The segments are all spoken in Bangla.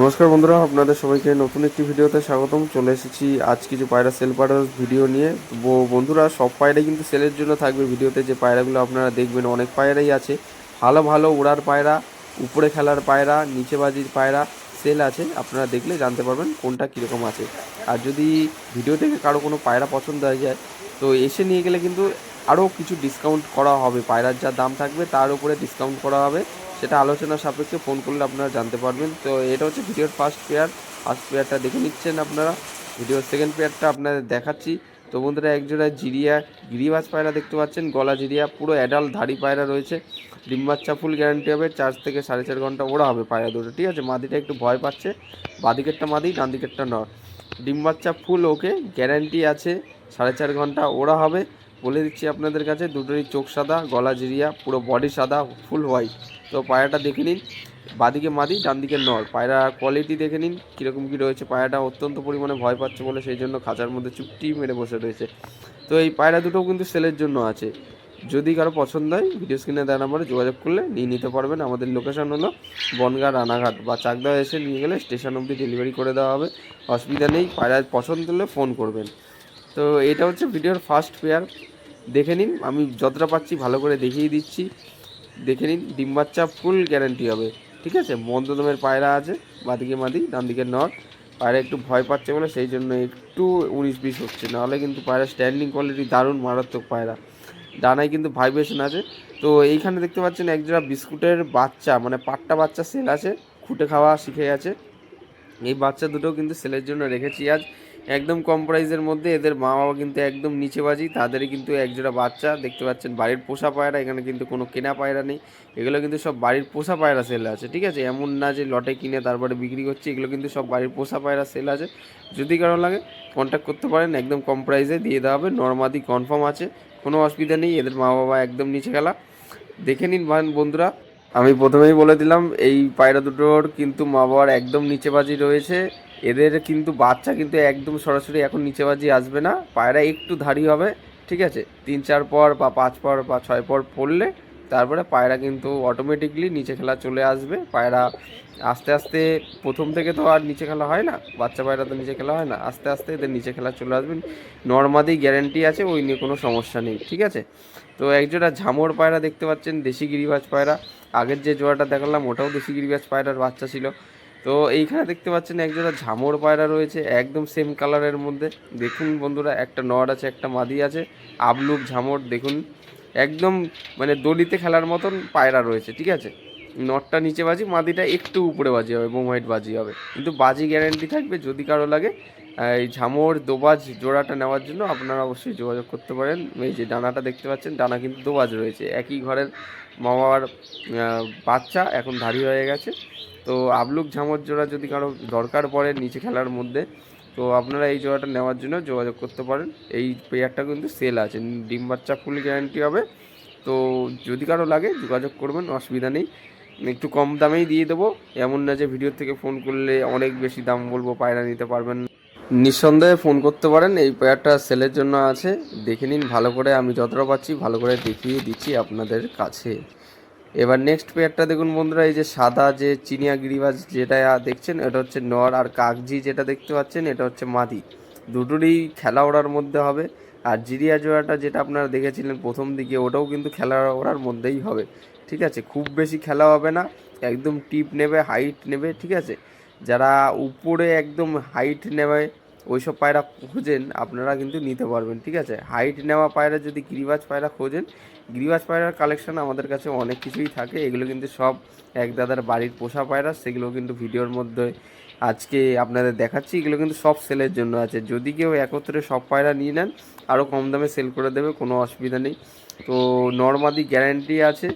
নমস্কার বন্ধুরা, আপনাদের সবাইকে নতুন একটি ভিডিওতে স্বাগতম। চলে এসেছি আজ কিছু পায়রা সেল পায়রার ভিডিও নিয়ে। বন্ধুরা, সব পায়রাই কিন্তু সেলের জন্য থাকবে ভিডিওতে। যে পায়রাগুলো আপনারা দেখবেন, অনেক পায়রাই আছে। ভালো ভালো উড়ার পায়রা, উপরে খেলার পায়রা, নিচে বাজির পায়রা সেল আছে। আপনারা দেখলে জানতে পারবেন কোনটা কীরকম আছে। আর যদি ভিডিও থেকে কারও কোনো পায়রা পছন্দ হয়ে যায়, তো এসে নিয়ে গেলে কিন্তু আরও কিছু ডিসকাউন্ট করা হবে। পায়রার যা দাম থাকবে, তার উপরে ডিসকাউন্ট করা হবে। সেটা আলোচনা সাপেক্ষে ফোন করলে আপনারা জানতে পারবেন। তো এটা হচ্ছে ভিডিওর ফার্স্ট পেয়ার ফার্স্ট পেয়ারটা দেখে নিচ্ছেন আপনারা। ভিডিওর সেকেন্ড পেয়ারটা আপনাদের দেখাচ্ছি। তো বন্ধুরা একজোড়া জিরিয়া গিরিবাজ পায়রা দেখতে পাচ্ছেন। গলা জিরিয়া, পুরো অ্যাডাল্ট ধাড়ি পায়রা রয়েছে। ডিম বাচ্চা ফুল গ্যারান্টি হবে। চার থেকে সাড়ে চার ঘণ্টা ওরা হবে পায়রা দুটো, ঠিক আছে? মাদিটা একটু ভয় পাচ্ছে। বাদিকেরটা মাদি ডান দিকেরটা নর ডিম বাচ্চা ফুল ওকে গ্যারান্টি আছে। সাড়ে চার ঘণ্টা ওরা হবে। বলে দিচ্ছি আপনাদের কাছে, দুটোরই চোখ সাদা, গলা জিরিয়া, পুরো বডি সাদা ফুল হোয়াইট তো পায়রাটা দেখে নিন। বাদিকে মাদি ডান দিকে নর পায়রা কোয়ালিটি দেখে নিন, কীরকম কী রয়েছে। পায়রাটা অত্যন্ত পরিমাণে ভয় পাচ্ছে বলে সেই জন্য খাঁচার মধ্যে চুপটি মেরে বসে রয়েছে। তো এই পায়রা দুটোও কিন্তু সেলের জন্য আছে। যদি কারও পছন্দ হয় ভিডিও স্ক্রিনে দেওয়া নাম্বারে যোগাযোগ করলে নিয়ে নিতে পারবেন। আমাদের লোকেশন হলো বনগাঁ রানাঘাট বা চাকদা এসে নিয়ে গেলে স্টেশন অবধি ডেলিভারি করে দেওয়া হবে। অসুবিধা নেই পায়রা পছন্দ হলে ফোন করবেন। তো এটা হচ্ছে ভিডিওর ফার্স্ট পেয়ার দেখে নিন, আমি যতটা পাচ্ছি ভালো করে দেখিয়ে দিচ্ছি। দেখে নিন, ডিম বাচ্চা ফুল গ্যারেন্টি হবে। ঠিক আছে? মন্দদমের পায়রা আছে, বাদিকে মাদি ডান দিকে নর। পায়রা একটু ভয় পাচ্ছে বলে সেই জন্য একটু উনিশ বিশ হচ্ছে। নাহলে কিন্তু পায়রা স্ট্যান্ডিং কোয়ালিটি দারুণ, মারাত্মক পায়রা। ডানায় কিন্তু ভাইব্রেশন আছে। তো এইখানে দেখতে পাচ্ছেন একজোড়া বিস্কুটের বাচ্চা মানে পাট্টা বাচ্চা সেল আছে, খুঁটে খাওয়া শিখে গেছে। এই বাচ্চা দুটো কিন্তু সেলের জন্য রেখেছি আজ। একদম কম প্রাইসের মধ্যে এদের মা বাবা কিন্তু একদম নিচে বাজি তাদেরই কিন্তু একজোড়া বাচ্চা, দেখতে পাচ্ছেন বাড়ির পোষা পায়রা, এখানে কিন্তু কোনো কেনা পায়রা নেই। এগুলো কিন্তু সব বাড়ির পোষা পায়রা সেল আছে, ঠিক আছে? এমন না যে লটে কিনে তারপরে বিক্রি করছে, এগুলো কিন্তু সব বাড়ির পোষা পায়রা সেল আছে। যদি কারও লাগে কন্ট্যাক্ট করতে পারেন, একদম কম প্রাইসে দিয়ে দেওয়া হবে নর্মাদি কনফার্ম আছে, কোনো অসুবিধা নেই, এদের মা বাবা একদম নিচে খেলা দেখে নিন বন্ধুরা, আমি প্রথমেই বলে দিলাম, এই পায়রা দুটোর কিন্তু মা বাবার একদম নিচে বাজি রয়েছে। এদের কিন্তু বাচ্চা কিন্তু একদম সরাসরি এখন নিচে বাজি আসবে না। পায়রা একটু ধারি হবে, ঠিক আছে? তিন, চার পর বা পাঁচ পর বা ছয় পর পড়লে তারপরে পায়রা কিন্তু অটোমেটিকলি নিচে খেলা চলে আসবে। পায়রা আস্তে আস্তে প্রথম থেকে তো আর নিচে খেলা হয় না, বাচ্চা পায়রা তো নিচে খেলা হয় না, আস্তে আস্তে এদের নিচে খেলা চলে আসবেন নর্মাদি গ্যারেন্টি আছে, ওই নিয়ে কোনো সমস্যা নেই, ঠিক আছে? তো একজোড়া ঝামর পায়রা দেখতে পাচ্ছেন, দেশি গিরিবাজ পায়রা। আগের যে জোড়াটা দেখালাম, ওটাও দেশি গিরিবাজ পায়রার বাচ্চা ছিল। তো এইখানে দেখতে পাচ্ছেন একজোড়া ঝামর পায়রা রয়েছে, একদম সেম কালারের মধ্যে। দেখুন বন্ধুরা, একটা নর আছে, একটা মাদি আছে। আবলুক ঝামর, দেখুন। একদম মানে দলিতে খেলার মতন পায়রা রয়েছে, ঠিক আছে? নটটা নিচে বাজি, মাদিটা একটু উপরে বাজি হবে, বোম হোয়াইট বাজি হবে। কিন্তু বাজি গ্যারেন্টি থাকবে, যদি কারও লাগে এই ঝামর দোবাজ জোড়াটা নেওয়ার জন্য আপনারা অবশ্যই যোগাযোগ করতে পারেন। এই যে ডানাটা দেখতে পাচ্ছেন, ডানা কিন্তু দোবাজ রয়েছে। একই ঘরের মামার বাচ্চা এখন ধাড়ি হয়ে গেছে। তো আবলুক ঝামর জোড়া যদি কারও দরকার পড়ে নিচে খেলার মধ্যে, তো আপনারা এই জোড়াটা নেওয়ার জন্য যোগাযোগ করতে পারেন। এই পেয়ারটা কিন্তু সেল আছে, ডিম বাচ্চা ফুল গ্যারান্টি হবে। তো যদি কারও লাগে যোগাযোগ করবেন, অসুবিধা নেই। একটু কম দামেই দিয়ে দেবো। এমন না যে ভিডিও থেকে ফোন করলে অনেক বেশি দাম বলব, পায়রা নিতে পারবেন নিঃসন্দেহে ফোন করতে পারেন, এই পেয়ারটা সেলের জন্য আছে। দেখে নিন, ভালো করে আমি যতটা পাচ্ছি ভালো করে দেখিয়ে দিচ্ছি আপনাদের কাছে। এবার নেক্সট পেয়ারটা দেখুন বন্ধুরা, এই যে সাদা যে চিনিয়া গিরিবাজ যেটা দেখছেন, এটা হচ্ছে নর আর কাগজি যেটা দেখতে পাচ্ছেন, এটা হচ্ছে মাদি। দুটোরই খেলা ওড়ার মধ্যে হবে। আর জিরিয়া জোড়াটা যেটা আপনারা দেখেছিলেন প্রথম দিকে, ওটাও কিন্তু খেলা ওড়ার মধ্যেই হবে। ঠিক আছে? খুব বেশি খেলা হবে না, একদম টিপ নেবে হাইট নেবে, ঠিক আছে? যারা উপরে একদম হাইট নেবে, ওইসব পায়রা খোঁজেন, আপনারা কিন্তু নিতে পারবেন, ঠিক আছে? হাইট নেওয়া পায়রা যদি গিরিবাজ পায়রা খোঁজেন গিরিবাজ পায়রার কালেকশন আমাদের কাছে অনেক কিছুই থাকে। এগুলো কিন্তু সব এক দাদার বাড়ির পোষা পায়রা, সেগুলো কিন্তু ভিডিওর মধ্যে আজকে আপনাদের দেখাচ্ছি। এগুলো কিন্তু সব সেলের জন্য আছে। যদি কেউ একত্রে সব পায়রা নিয়ে নেন আরও কম দামে সেল করে দেবে, কোনো অসুবিধা নেই। তো নর্মাদি গ্যারান্টি আছে,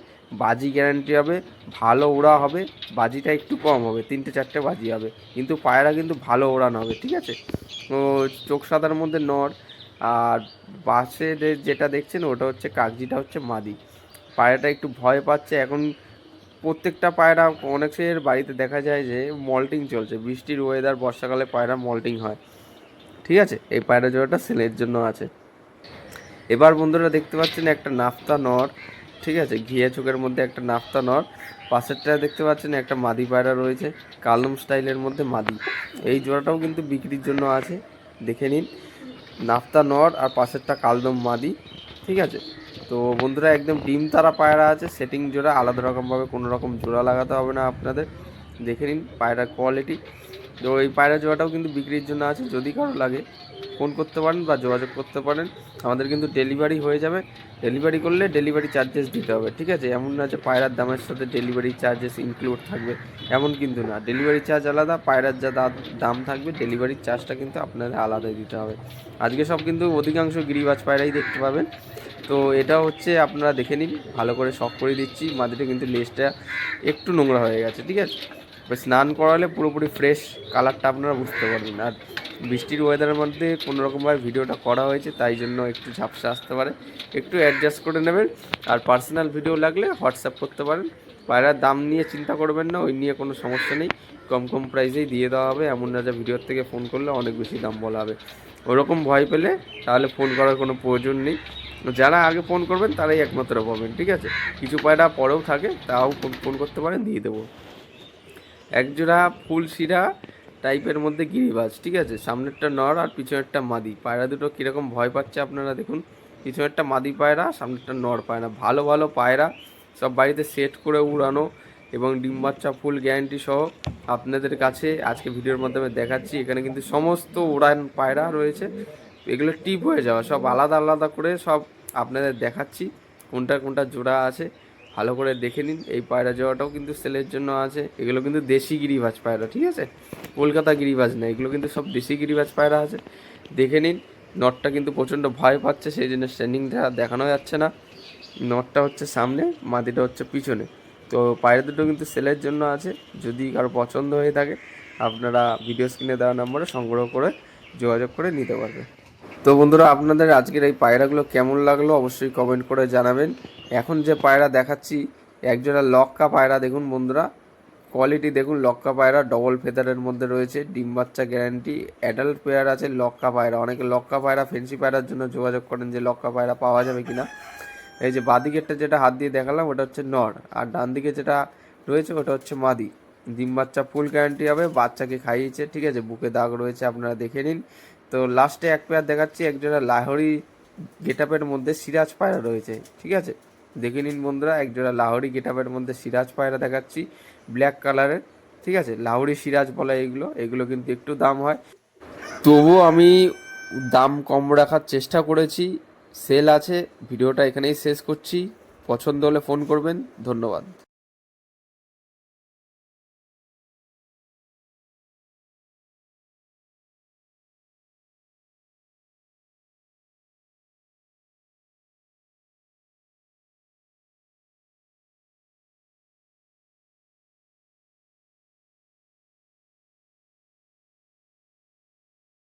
বাজি গ্যারান্টি হবে, ভালো ওড়া হবে, বাজিটা একটু কম হবে, তিনটে চারটে বাজি হবে। কিন্তু পায়রা কিন্তু ভালো ওড়ানো হবে, ঠিক আছে? তো চোখ সাদার মধ্যে নর আর বাসে যেটা দেখছেন, ওটা হচ্ছে কাগজিটা হচ্ছে মাদি। পায়রাটা একটু ভয় পাচ্ছে। এখন প্রত্যেকটা পায়রা অনেকের বাড়িতে দেখা যায় যে মল্টিং চলছে। বৃষ্টির ওয়েদার বর্ষাকালে পায়রা মল্টিং হয়। ঠিক আছে? এই পায়রা জোড়াটা সেলের জন্য আছে। এবার বন্ধুরা দেখতে পাচ্ছেন একটা নাফতা নর। ঠিক আছে? ঘিয়ে চোখের মধ্যে একটা নাফতা নর। পাশেরটা দেখতে পাচ্ছেন একটা মাদি পায়রা রয়েছে। কালম স্টাইলের মধ্যে মাদি। এই জোড়াটাও কিন্তু বিক্রির জন্য আছে। দেখে নিন। নাফতা নর আর পাশেরটা কালদম মাদি, ঠিক আছে? তো বন্ধুরা, একদম ডিম তারা পায়রা আছে, সেটিং জোড়া, আলাদা রকমভাবে কোনো রকম জোড়া লাগাতে হবে না আপনাদের। দেখে নিন পায়রার কোয়ালিটি তো এই পায়রা জোড়াটাও কিন্তু বিক্রির জন্য আছে, যদি কারও লাগে ফোন করতে পারেন বা যোগাযোগ করতে পারেন। আমাদের কিন্তু ডেলিভারি হয়ে যাবে। ডেলিভারি করলে ডেলিভারি চার্জেস দিতে হবে, ঠিক আছে? এমন না যে পায়রার দামের সাথে ডেলিভারি চার্জেস ইনক্লুড থাকবে, এমন কিন্তু না। ডেলিভারি চার্জ আলাদা, পায়রার যা দাম থাকবে ডেলিভারির চার্জটা কিন্তু আপনাদের আলাদাই দিতে হবে। আজকে সব কিন্তু অধিকাংশ গিরিবাজ পায়রাই দেখতে পাবেন। তো এটা হচ্ছে আপনারা দেখে নিন, ভালো করে শখ করে দিচ্ছি। মাটিতে কিন্তু লেজটা একটু নোংরা হয়ে গেছে, ঠিক আছে? স্নান করালে পুরোপুরি ফ্রেশ কালারটা আপনারা বুঝতে পারবেন। আর বৃষ্টির ওয়েদারের মধ্যে কোনো রকমভাবে ভিডিওটা করা হয়েছে, তাই জন্য একটু ঝাপসা আসতে পারে। একটু অ্যাডজাস্ট করে নেবেন। আর পার্সোনাল ভিডিও লাগলে হোয়াটসঅ্যাপ করতে পারেন। পায়রার দাম নিয়ে চিন্তা করবেন না, ওই নিয়ে কোনো সমস্যা নেই। কম কম প্রাইসেই দিয়ে দেওয়া হবে। এমন না যে ভিডিওর থেকে ফোন করলে অনেক বেশি দাম বলা হবে। ওরকম ভয় পেলে তাহলে ফোন করার কোনো প্রয়োজন নেই। যারা আগে ফোন করবেন, তারাই একমাত্র পাবেন, ঠিক আছে? কিছু পায়রা পরেও থাকে, তাও ফোন করতে পারেন, দিয়ে দেবো। একজোড়া ফুল শিরা টাইপের মধ্যে গিরিবাজ, ঠিক আছে? সামনেরটা নর আর পিছনেরটা মাদি। পায়রা দুটো কীরকম ভয় পাচ্ছে আপনারা দেখুন। পিছনেরটা মাদি পায়রা, সামনেরটা নর পায়রা। ভালো ভালো পায়রা। সব বাড়িতে সেট করে উড়ানো এবং ডিম বাচ্চা ফুল গ্যারান্টি সহ আপনাদের কাছে আজকে ভিডিওর মাধ্যমে দেখাচ্ছি। এখানে কিন্তু সমস্ত উড়ান পায়রা রয়েছে। এগুলো টিপ হয়ে যাওয়া। সব আলাদা আলাদা করে সব আপনাদের দেখাচ্ছি। কোনটা কোনটা জোড়া আছে। ভালো করে দেখে নিন। এই পায়রা জোড়াটাও কিন্তু সেলের জন্য আছে। এগুলো কিন্তু দেশি গিরিবাজ পায়রা, ঠিক আছে? কলকাতা গিরিবাজ না, এগুলো কিন্তু সব দেশি গিরিবাজ পায়রা আছে। দেখে নিন, নটটা কিন্তু প্রচণ্ড ভয় পাচ্ছে, সেই জন্য স্ট্যান্ডিংটা দেখানো যাচ্ছে না। নটটা হচ্ছে সামনে মাদিটা হচ্ছে পিছনে। তো পায়রা দুটো কিন্তু সেলের জন্য আছে। যদি কারও পছন্দ হয়ে থাকে, আপনারা ভিডিও স্ক্রিনে দেওয়া নম্বরে সংগ্রহ করে যোগাযোগ করে নিতে পারবে তো বন্ধুরা, আপনাদের আজকের এই পায়রাগুলো কেমন লাগল অবশ্যই কমেন্ট করে জানাবেন। এখন যে পায়রা দেখাচ্ছি, একজোড়া লক্কা পায়রা দেখুন বন্ধুরা। কোয়ালিটি দেখুন, লক্কা পায়রা ডবল ফেদারের মধ্যে রয়েছে, ডিম বাচ্চা গ্যারান্টি অ্যাডাল্ট পেয়ার আছে লক্কা পায়রা। অনেকে লক্কা পায়রা ফেন্সি পায়রার জন্য যোগাযোগ করেন যে লক্কা পায়রা পাওয়া যাবে কিনা। এই যে বাদিকেরটা যেটা হাত দিয়ে দেখালাম, ওটা হচ্ছে নর। আর ডান দিকে যেটা রয়েছে, ওটা হচ্ছে মাদি। ডিম বাচ্চা ফুল গ্যারান্টি হবে, বাচ্চাকে খাইয়েছে, ঠিক আছে? বুকে দাগ রয়েছে, আপনারা দেখে নিন। তো লাস্টে এক পেয়ার দেখাচ্ছি একজোড়া লাহোরি গেটআপের মধ্যে সিরাজ পায়রা রয়েছে, ঠিক আছে? দেখে নিন বন্ধুরা একজোড়া লাহোরি গেটআপের মধ্যে সিরাজ পায়রা দেখাচ্ছি ব্ল্যাক কালারের ঠিক আছে? লাহোরি সিরাজ বলা এগুলো এগুলো কিন্তু একটু দাম হয়। তবুও আমি দাম কম রাখার চেষ্টা করেছি সেল আছে, ভিডিওটা এখানেই শেষ করছি, পছন্দ হলে ফোন করবেন, ধন্যবাদ।